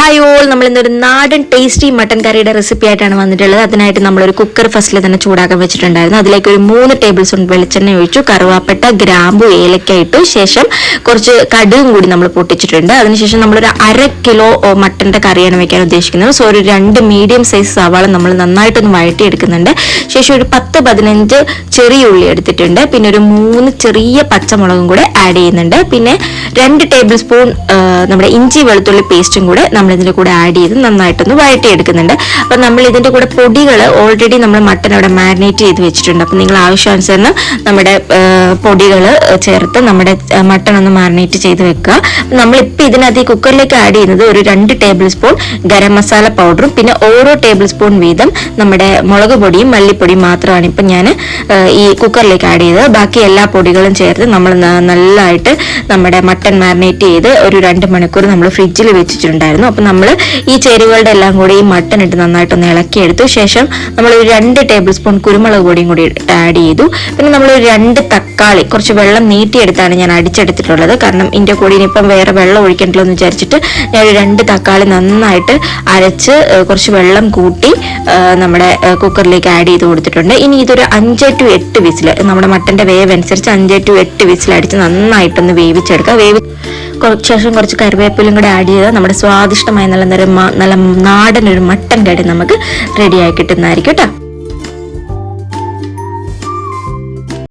Hi all നമ്മൾ ഇന്നൊരു നാടൻ ടേസ്റ്റി മട്ടൻ കറിയുടെ റെസിപ്പി ആയിട്ടാണ് വന്നിട്ടുള്ളത്. അതിനായിട്ട് നമ്മളൊരു കുക്കർ ഫസ്റ്റിൽ തന്നെ ചൂടാക്കാൻ വെച്ചിട്ടുണ്ടായിരുന്നു. അതിലേക്ക് ഒരു മൂന്ന് ടേബിൾ സ്പൂൺ വെളിച്ചെണ്ണ ഒഴിച്ചു കറുവാപ്പട്ട ഗ്രാമ്പു ഏലക്ക ഇട്ടു. ശേഷം കുറച്ച് കടുകും കൂടി നമ്മൾ പൊട്ടിച്ചിട്ടുണ്ട്. അതിനുശേഷം നമ്മളൊരു അര കിലോ മട്ടന്റെ കറിയാണ് വെക്കാൻ ഉദ്ദേശിക്കുന്നത്. സോ ഒരു രണ്ട് മീഡിയം സൈസ് സവാള നമ്മൾ നന്നായിട്ടൊന്ന് വഴറ്റി എടുക്കുന്നുണ്ട് ശേഷം ഒരു പത്ത് പതിനഞ്ച് ചെറിയ ഉള്ളി എടുത്തിട്ടുണ്ട്. പിന്നെ ഒരു മൂന്ന് ചെറിയ പച്ചമുളകും കൂടെ ആഡ് ചെയ്യുന്നുണ്ട്. പിന്നെ രണ്ട് ടേബിൾ സ്പൂൺ നമ്മുടെ ഇഞ്ചി വെളുത്തുള്ളി പേസ്റ്റും കൂടെ നമ്മൾ ഇതിന്റെ കൂടെ ആഡ് ചെയ്ത് നന്നായിട്ടൊന്ന് വഴറ്റിയെടുക്കുന്നുണ്ട്. അപ്പം നമ്മൾ ഇതിന്റെ കൂടെ പൊടികൾ ഓൾറെഡി നമ്മൾ മട്ടൻ അവിടെ മാരിനേറ്റ് ചെയ്ത് വെച്ചിട്ടുണ്ട്. അപ്പം നിങ്ങൾ ആവശ്യാനുസരണം നമ്മുടെ പൊടികൾ ചേർത്ത് നമ്മുടെ മട്ടൺ ഒന്ന് മാരിനേറ്റ് ചെയ്ത് വെക്കുക. നമ്മളിപ്പോൾ ഇതിനകത്ത് ഈ കുക്കറിലേക്ക് ആഡ് ചെയ്യുന്നത് ഒരു രണ്ട് ടേബിൾ സ്പൂൺ ഗരം മസാല പൗഡറും പിന്നെ ഓരോ ടേബിൾ സ്പൂൺ വീതം നമ്മുടെ മുളക് പൊടിയും മല്ലിപ്പൊടിയും മാത്രമാണ് ഇപ്പം ഞാൻ ഈ കുക്കറിലേക്ക് ആഡ് ചെയ്തത്. ബാക്കി എല്ലാ പൊടികളും ചേർത്ത് നമ്മൾ നല്ലതായിട്ട് നമ്മുടെ മട്ടൺ മാരിനേറ്റ് ചെയ്ത് ഒരു രണ്ട് മണിക്കൂർ നമ്മൾ ഫ്രിഡ്ജിൽ വെച്ചിട്ടുണ്ടായിരുന്നു. നമ്മൾ ഈ ചേരുവകളുടെ എല്ലാം കൂടി ഈ മട്ടൺ ഇട്ട് നന്നായിട്ടൊന്ന് ഇളക്കിയെടുത്തു. ശേഷം നമ്മൾ ഒരു രണ്ട് ടേബിൾ സ്പൂൺ കുരുമുളക് പൊടിയും കൂടി ആഡ് ചെയ്തു. പിന്നെ നമ്മൾ രണ്ട് തക്കാളി കുറച്ച് വെള്ളം നീട്ടിയെടുത്താണ് ഞാൻ അടിച്ചെടുത്തിട്ടുള്ളത്. കാരണം ഇതിന്റെ കൂടി ഇനിയിപ്പം വേറെ വെള്ളം ഒഴിക്കണ്ടല്ലോ എന്ന് വിചാരിച്ചിട്ട് ഞാൻ ഒരു രണ്ട് തക്കാളി നന്നായിട്ട് അരച്ച് കുറച്ച് വെള്ളം കൂട്ടി നമ്മുടെ കുക്കറിലേക്ക് ആഡ് ചെയ്ത് കൊടുത്തിട്ടുണ്ട്. ഇനി ഇതൊരു അഞ്ച് ടു എട്ട് വിസിൽ നമ്മുടെ മട്ടന്റെ വേവ് അനുസരിച്ച് അഞ്ച് ടു എട്ട് വിസിൽ അടിച്ച് നന്നായിട്ടൊന്ന് വേവിച്ചെടുക്കുക. വേവി ശേഷം കുറച്ച് കറിവേപ്പിലും കൂടെ ആഡ് ചെയ്താൽ നമ്മുടെ സ്വാദിഷ്ടമായ നല്ല നല്ല നാടൻ ഒരു മട്ടൻ കടി നമുക്ക് റെഡിയായി കിട്ടുന്നതായിരിക്കും കേട്ടോ.